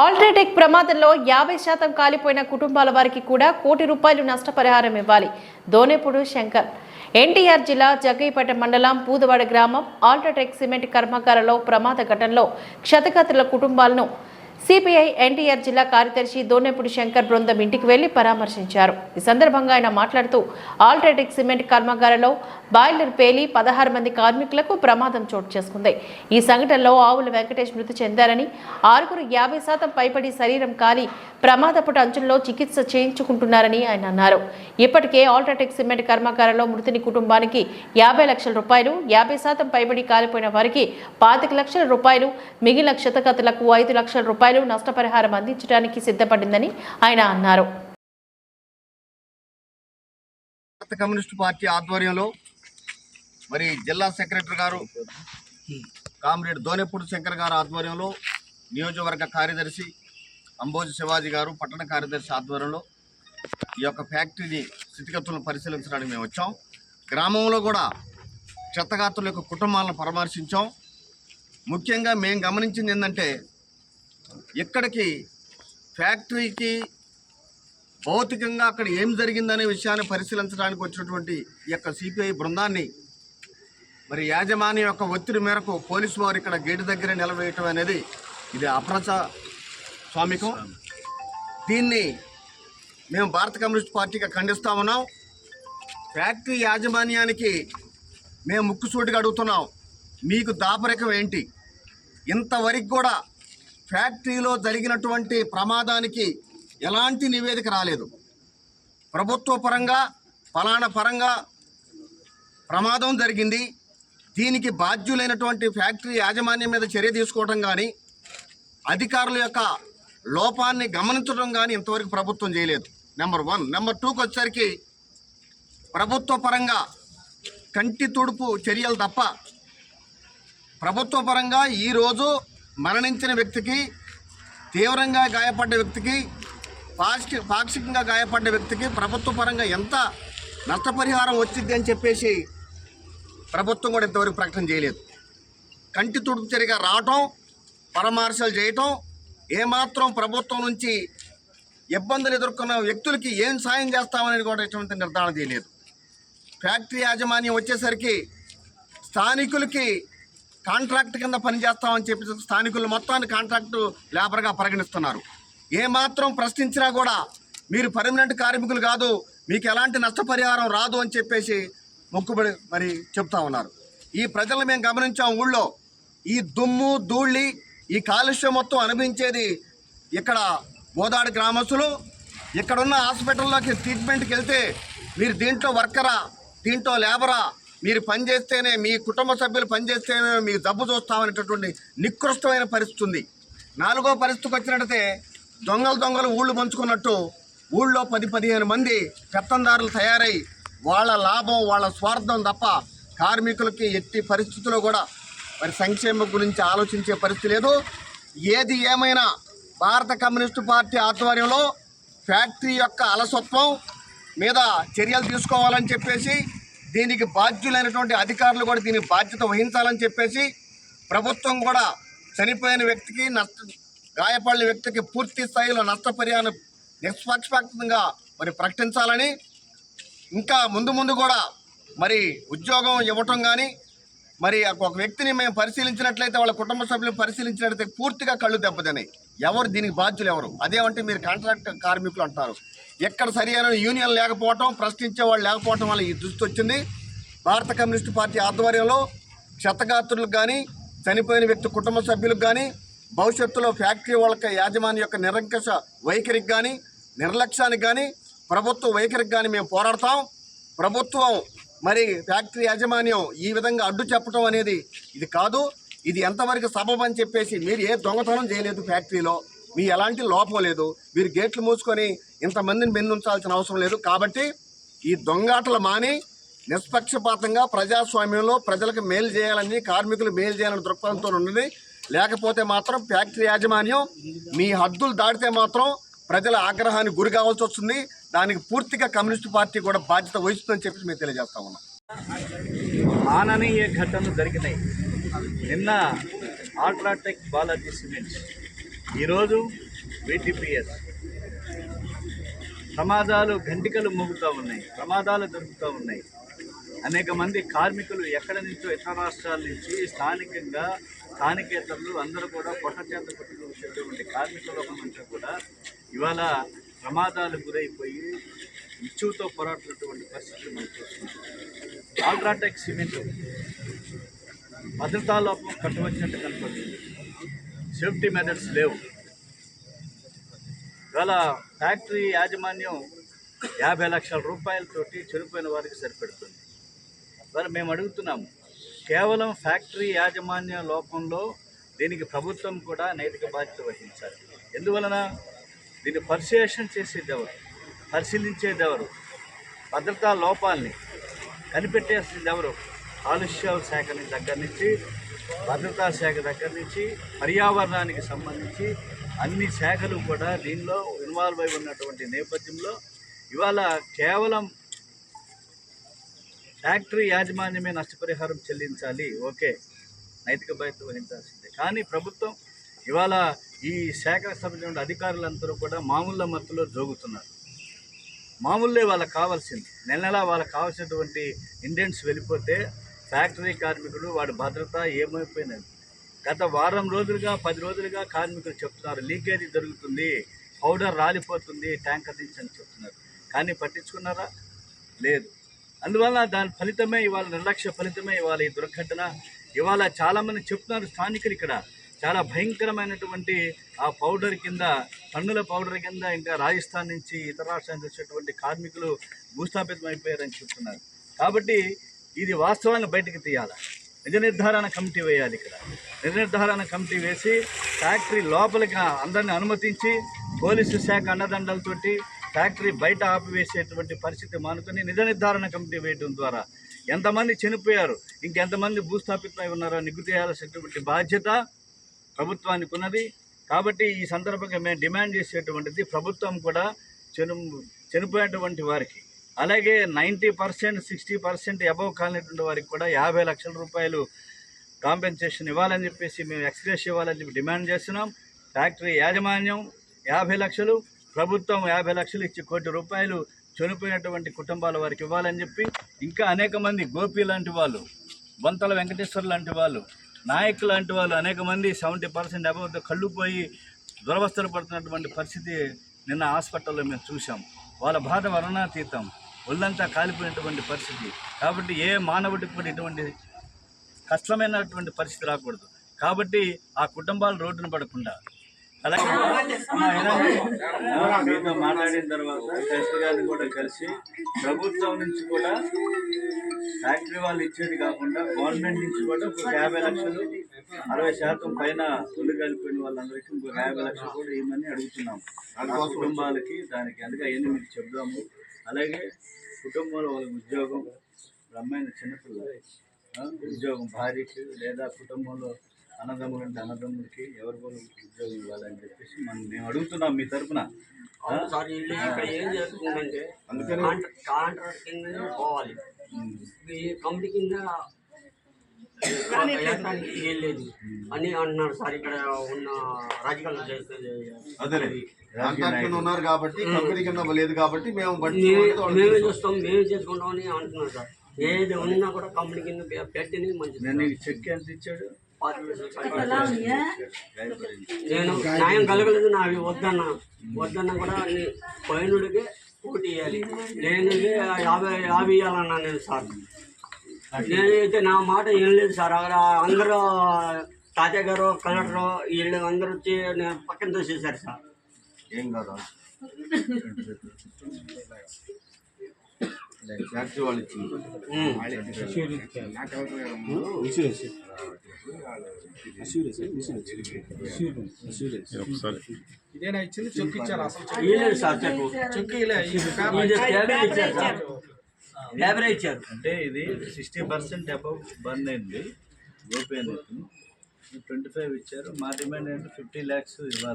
ఆల్ట్రాటెక్ ప్రమాదంలో యాభై శాతం కాలిపోయిన కుటుంబాల వారికి కూడా కోటి రూపాయలు నష్టపరిహారం ఇవ్వాలి. దోనేపుడు శంకర్. ఎన్టీఆర్ జిల్లా జగ్గయ్యపేట మండలం పూదవాడ గ్రామం ఆల్ట్రాటెక్ సిమెంట్ కర్మాగారంలో ప్రమాద ఘటనలో క్షతగాత్రుల కుటుంబాలను సిపిఐ ఎన్టీఆర్ జిల్లా కార్యదర్శి దోనేపుడి శంకర్ బృందం ఇంటికి వెళ్ళి పరామర్శించారు. ఈ సందర్భంగా ఆయన మాట్లాడుతూ ఆల్ట్రాటెక్ సిమెంట్ కర్మాగారంలో బాయిలర్ పేలి పదహారు మంది కార్మికులకు ప్రమాదం చోటు చేసుకుంది. ఈ సంఘటనలో ఆవుల వెంకటేష్ మృతి చెందారని ఆరుగురు యాభై శాతం పైబడి శరీరం కాలి ప్రమాదపుట అంచుల్లో చికిత్స చేయించుకుంటున్నారని ఆయన అన్నారు. ఇప్పటికే ఆల్ట్రాటెక్ సిమెంట్ కర్మాగారంలో మృతుని కుటుంబానికి యాభై లక్షల రూపాయలు యాభై శాతం పైబడి కాలిపోయిన వారికి పాతిక లక్షల రూపాయలు మిగిలిన క్షతగతులకు ఐదు లక్షల రూపాయలు నష్టపరిహారం అందించడానికి సిద్ధపడిందని ఆయన అన్నారు. భారత కమ్యూనిస్టు పార్టీ ఆధ్వర్యంలో మరి జిల్లా సెక్రటరీ గారు కామ్రేడ్ దోనెప్పుడు శంకర్ గారు ఆధ్వర్యంలో నియోజకవర్గ కార్యదర్శి అంబోజి శివాజీ గారు పట్టణ కార్యదర్శి ఆధ్వర్యంలో ఈ యొక్క ఫ్యాక్టరీని స్థితిగతులను పరిశీలించడానికి మేము వచ్చాం. గ్రామంలో కూడా చెత్తగాతుల యొక్క కుటుంబాలను పరామర్శించాం. ముఖ్యంగా మేము గమనించింది ఏంటంటే ఇక్కడికి ఫ్యాక్టరీకి భౌతికంగా అక్కడ ఏం జరిగిందనే విషయాన్ని పరిశీలించడానికి వచ్చినటువంటి ఈ యొక్క సిపిఐ బృందాన్ని మరి యాజమాన్యం యొక్క ఒత్తిడి మేరకు పోలీసు వారు ఇక్కడ గేటు దగ్గర నిలవేయటం అనేది ఇది అప్రచ స్వామికం. దీన్ని మేము భారత కమ్యూనిస్ట్ పార్టీగా ఖండిస్తా ఉన్నాం. ఫ్యాక్టరీ యాజమాన్యానికి మేము ముక్కుసూటిగా అడుగుతున్నాం. మీకు దాపరికం ఏంటి? ఇంతవరకు కూడా ఫ్యాక్టరీలో జరిగినటువంటి ప్రమాదానికి ఎలాంటి నివేదిక రాలేదు. ప్రభుత్వ పరంగా ఫలానా పరంగా ప్రమాదం జరిగింది. దీనికి బాధ్యులైనటువంటి ఫ్యాక్టరీ యాజమాన్యం మీద చర్య తీసుకోవడం కానీ అధికారుల యొక్క లోపాన్ని గమనించడం కానీ ఇంతవరకు ప్రభుత్వం చేయలేదు. నెంబర్ వన్ నెంబర్ టూకి వచ్చేసరికి ప్రభుత్వ పరంగా కంటి తుడుపు చర్యలు తప్ప ప్రభుత్వ పరంగా ఈరోజు మరణించిన వ్యక్తికి తీవ్రంగా గాయపడ్డ వ్యక్తికి పాక్షి పాక్షికంగా గాయపడ్డ వ్యక్తికి ప్రభుత్వ పరంగా ఎంత నష్టపరిహారం వచ్చింది అని చెప్పేసి ప్రభుత్వం కూడా ఇంతవరకు ప్రకటన చేయలేదు. కంటి తుడుపు చర్యగా రావటం పరామర్శలు చేయటం ఏమాత్రం ప్రభుత్వం నుంచి ఇబ్బందులు ఎదుర్కొన్న వ్యక్తులకి ఏం సాయం చేస్తామనేది కూడా ఎటువంటి నిర్ధారణ చేయలేదు. ఫ్యాక్టరీ యాజమాన్యం వచ్చేసరికి స్థానికులకి కాంట్రాక్ట్ కింద పనిచేస్తామని చెప్పి స్థానికులు మొత్తాన్ని కాంట్రాక్టు లేబర్గా పరిగణిస్తున్నారు. ఏమాత్రం ప్రశ్నించినా కూడా మీరు పర్మనెంట్ కార్మికులు కాదు మీకు ఎలాంటి నష్టపరిహారం రాదు అని చెప్పేసి మొక్కుబడి మరి చెప్తా ఉన్నారు. ఈ ప్రజలను మేము గమనించాం ఊళ్ళో. ఈ దుమ్ము ధూళి ఈ కాలుష్యం మొత్తం అనుభవించేది ఇక్కడ బోదాడు గ్రామస్తులు. ఇక్కడున్న హాస్పిటల్లోకి ట్రీట్మెంట్కి వెళ్తే మీరు దీంట్లో వర్కరా దీంట్లో లేబరా? మీరు పనిచేస్తేనే మీ కుటుంబ సభ్యులు పనిచేస్తేనే మీకు జబ్బు చూస్తామనేటటువంటి నికృష్టమైన పరిస్థితి ఉంది. నాలుగో పరిస్థితికి వచ్చినట్టయితే దొంగలు దొంగలు ఊళ్ళు పంచుకున్నట్టు ఊళ్ళో పది పదిహేను మంది పెత్తందారులు తయారై వాళ్ళ లాభం వాళ్ళ స్వార్థం తప్ప కార్మికులకి ఎట్టి పరిస్థితుల్లో కూడా మరి సంక్షేమం గురించి ఆలోచించే పరిస్థితి లేదు. ఏది ఏమైనా భారత కమ్యూనిస్టు పార్టీ ఆధ్వర్యంలో ఫ్యాక్టరీ యొక్క అలసత్వం మీద చర్యలు తీసుకోవాలని చెప్పేసి దీనికి బాధ్యులైనటువంటి అధికారులు కూడా దీనికి బాధ్యత వహించాలని చెప్పేసి ప్రభుత్వం కూడా చనిపోయిన వ్యక్తికి నష్ట గాయపడిన వ్యక్తికి పూర్తి స్థాయిలో నష్టపరిహారం నిష్పక్షపాతంగా మరి ప్రకటించాలని ఇంకా ముందు ముందు కూడా మరి ఉద్యోగం ఇవ్వటం కానీ మరి ఒక వ్యక్తిని మేము పరిశీలించినట్లయితే వాళ్ళ కుటుంబ సభ్యులు పరిశీలించినట్లయితే పూర్తిగా కళ్ళు దెబ్బతినాయి ఎవరు దీనికి బాధ్యులు ఎవరు? అదేమంటే మీరు కాంట్రాక్ట్ కార్మికులు అంటారు. ఎక్కడ సరైన యూనియన్ లేకపోవటం ప్రశ్నించే వాళ్ళు లేకపోవటం వల్ల ఈ దృష్టి వచ్చింది. భారత కమ్యూనిస్టు పార్టీ ఆధ్వర్యంలో క్షతగాత్రులకు కానీ చనిపోయిన వ్యక్తి కుటుంబ సభ్యులకు కానీ భవిష్యత్తులో ఫ్యాక్టరీ వాళ్ళ యాజమాన్య యొక్క నిరంకష వైఖరికి కానీ నిర్లక్ష్యానికి కానీ ప్రభుత్వ వైఖరికి కానీ మేము పోరాడతాం. ప్రభుత్వం మరి ఫ్యాక్టరీ యాజమాన్యం ఈ విధంగా అడ్డు చెప్పడం అనేది ఇది కాదు ఇది ఎంతవరకు సబబ్ అని చెప్పేసి మీరు ఏ దొంగతనం చేయలేదు ఫ్యాక్టరీలో మీ ఎలాంటి లోపం లేదు మీరు గేట్లు మూసుకొని ఇంతమందిని బెన్నుంచాల్సిన అవసరం లేదు కాబట్టి ఈ దొంగాటలు మాని నిష్పక్షపాతంగా ప్రజాస్వామ్యంలో ప్రజలకు మేలు చేయాలని కార్మికులు మేలు చేయాలని దృక్పథంతో ఉన్నది లేకపోతే మాత్రం ఫ్యాక్టరీ యాజమాన్యం మీ హద్దులు దాటితే మాత్రం ప్రజల ఆగ్రహానికి గురి కావాల్సి వస్తుంది. దానికి పూర్తిగా కమ్యూనిస్ట్ పార్టీ కూడా బాధ్యత వహిస్తుందని చెప్పి మేము తెలియజేస్తా ఉన్నాం. మాననీయ ఘటనలు జరిగినాయి. నిన్న ఆల్ట్రాటెక్ బాలాజీ సిమెంట్స్ ఈరోజు విటిపిఎస్ ప్రమాదాలు గంటికలు మోగుతూ ఉన్నాయి ప్రమాదాలు దొరుకుతూ ఉన్నాయి. అనేక మంది కార్మికులు ఎక్కడి నుంచో ఇతర రాష్ట్రాల నుంచి స్థానికంగా స్థానికేతరులు అందరూ కూడా పొట్ట చేత కొట్టుకునేటువంటి కార్మికుల నుంచి కూడా ఇవాళ ప్రమాదాలు గురైపోయి ఇచ్చుతో పోరాడుతున్నటువంటి పరిస్థితులు మనం చూస్తున్నాం ఆల్ట్రాటెక్ సిమెంట్ భద్రతా లోపం కట్టవచ్చినట్టు కనపడుతుంది. సేఫ్టీ మెథడ్స్ లేవు. ఇవాళ ఫ్యాక్టరీ యాజమాన్యం యాభై లక్షల రూపాయలతోటి చనిపోయిన వారికి సరిపెడుతుంది. మరి మేము అడుగుతున్నాము కేవలం ఫ్యాక్టరీ యాజమాన్య లోపంలో దీనికి ప్రభుత్వం కూడా నైతిక బాధ్యత వహించాలి. ఎందువలన? దీన్ని పరిశీలన చేసేదెవరు. పరిశీలించేదెవరు. భద్రతా లోపాలని కనిపెట్టేసేదెవరు. కాలుష్య శాఖ దగ్గర నుంచి భద్రతా శాఖ దగ్గర నుంచి పర్యావరణానికి సంబంధించి అన్ని శాఖలు కూడా దీనిలో ఇన్వాల్వ్ అయి ఉన్నటువంటి నేపథ్యంలో ఇవాళ కేవలం ఫ్యాక్టరీ యాజమాన్యమే నష్టపరిహారం చెల్లించాలి. ఓకే. నైతిక బాధ్యత వహించాల్సిందే. కానీ ప్రభుత్వం ఇవాళ ఈ శాఖకు సంబంధించిన అధికారులందరూ కూడా మామూళ్ళ మత్తులో జోగుతున్నారు. మామూళ్ళే వాళ్ళకి కావాల్సింది. నెల నెల వాళ్ళకి కావాల్సినటువంటి ఇండియన్స్ వెళ్ళిపోతే ఫ్యాక్టరీ కార్మికుడు వాడి భద్రత ఏమైపోయినది. గత వారం రోజులుగా పది రోజులుగా కార్మికులు చెప్తున్నారు లీకేజీ జరుగుతుంది పౌడర్ రాలిపోతుంది ట్యాంకర్ నుంచి అని చెప్తున్నారు. కానీ పట్టించుకున్నారా? లేదు. అందువల్ల దాని ఫలితమే ఇవాళ నిర్లక్ష్య ఫలితమే ఇవాళ ఈ దుర్ఘటన. ఇవాళ చాలామంది చెప్తున్నారు స్థానికులు ఇక్కడ చాలా భయంకరమైనటువంటి ఆ పౌడర్ కింద పన్నుల పౌడర్ కింద ఇంకా రాజస్థాన్ నుంచి ఇతర రాష్ట్రానికి వచ్చేటువంటి కార్మికులు భూస్థాపితం అయిపోయారని చెప్తున్నారు. కాబట్టి ఇది వాస్తవాన్ని బయటకు తీయాలి? నిజ నిర్ధారణ కమిటీ వేయాలి ఇక్కడ. నిజ నిర్ధారణ కమిటీ వేసి ఫ్యాక్టరీ లోపలికి అందరిని అనుమతించి పోలీసు శాఖ అన్నదండలతోటి ఫ్యాక్టరీ బయట ఆపివేసేటువంటి పరిస్థితి మానుకొని నిజ నిర్ధారణ కమిటీ వేయడం ద్వారా ఎంతమంది చనిపోయారు ఇంకెంతమంది భూస్థాపితమై ఉన్నారో నిగ్గు చేయాల్సినటువంటి బాధ్యత ప్రభుత్వానికి ఉన్నది కాబట్టి ఈ సందర్భంగా మేము డిమాండ్ చేసేటువంటిది ప్రభుత్వం కూడా చను చనిపోయేటువంటి వారికి అలాగే ninety percent sixty percent above కాలినటువంటి వారికి కూడా యాభై లక్షల రూపాయలు కాంపెన్సేషన్ ఇవ్వాలని చెప్పేసి మేము ఎక్స్ప్రెస్ ఇవ్వాలని చెప్పి డిమాండ్ చేస్తున్నాం. ఫ్యాక్టరీ యాజమాన్యం యాభై లక్షలు ప్రభుత్వం యాభై లక్షలు ఇచ్చి కోటి రూపాయలు చనిపోయినటువంటి కుటుంబాల వారికి ఇవ్వాలని చెప్పి ఇంకా అనేక మంది గోపి లాంటి వాళ్ళు బొంతల వెంకటేశ్వర్ లాంటి వాళ్ళు నాయకులు లాంటి వాళ్ళు అనేక మంది సెవెంటీ పర్సెంట్ అబౌవ్ కళ్ళు పోయి దురవస్థలు పడుతున్నటువంటి పరిస్థితి నిన్న హాస్పిటల్లో మేము చూసాం వాళ్ళ బాధ వర్ణాతీతం ఒళ్ళంతా కాలిపోయినటువంటి పరిస్థితి. కాబట్టి ఏ మానవుడికి కూడా ఇటువంటి కష్టమైనటువంటి పరిస్థితి రాకూడదు. కాబట్టి ఆ కుటుంబాలు రోడ్డున పడకుండా మీతో మాట్లాడిన తర్వాత కలెక్టర్ గారిని కూడా కలిసి ప్రభుత్వం నుంచి కూడా ఫ్యాక్టరీ వాళ్ళు ఇచ్చేది కాకుండా గవర్నమెంట్ నుంచి కూడా ఒక యాభై లక్షలు అరవై శాతం పైన ఒళ్ళు కలిపిన వాళ్ళందరికీ ఇంకొక యాభై లక్షలు కూడా ఇవ్వమని అడుగుతున్నాం. ఆ కుటుంబాలకి దానికి అందుకే అవన్నీ మీకు చెప్దాము. అలాగే కుటుంబంలో వాళ్ళకి ఉద్యోగం అమ్మాయిన చిన్నపిల్ల ఉద్యోగం భార్యకి లేదా కుటుంబంలో అన్నదమ్ములు అంటే అన్నదమ్ములకి ఎవరి వాళ్ళకి ఉద్యోగం ఇవ్వాలని చెప్పేసి మనం మేము అడుగుతున్నాం మీ తరపున. ఆ? సార్ వీళ్ళు ఇక్కడ ఏం చేస్తుందంటే అందుకని కాంట్రా- కాంట్రాక్ట్ కింద పోవాలి. ఈ కంపెనీ కింద వెళ్ళలేదు అని అంటున్నారు సార్ ఇక్కడ ఉన్న రాజకీయాలు కింద ఉన్నారు కాబట్టి కంపెనీ కింద లేదు కాబట్టి మేము మేమే చూస్తాం మేమే చేసుకుంటాం అని అంటున్నారు సార్. ఏది ఉన్నా కూడా కంపెనీ కింద పెట్టింది మంచిది చెక్ ఎంత ఇచ్చాడు. నేను న్యాయం కలగలేదు నావి వద్దన్న. వద్దన్న కూడా పైనుడికి పోటీ ఒకటి ఇవ్వాలి నేను యాభై యాభై ఇవ్వాలన్నా నేను సార్. నేనైతే నా మాట ఏం లేదు సార్. అక్కడ అందరూ తాతయ్య గారు కలెక్టర్ వీళ్ళు అందరూ వచ్చి నేను పక్కన తోసేశారు సార్. ఏం కాదు. వాళ్ళు ఇచ్చింది ఇదేనా ఇచ్చింది చెక్ ఇచ్చారు. అసలు చెక్ సార్ ఇచ్చారు లేబరే ఇచ్చారు అంటే ఇది సిక్స్టీ పర్సెంట్ అబౌవ్ బర్న్ అయింది గోపి ట్వంటీ ఫైవ్ ఇచ్చారు మా డిమాండ్ ఏంటంటే ఫిఫ్టీ ల్యాక్స్ ఇవ్వాలి.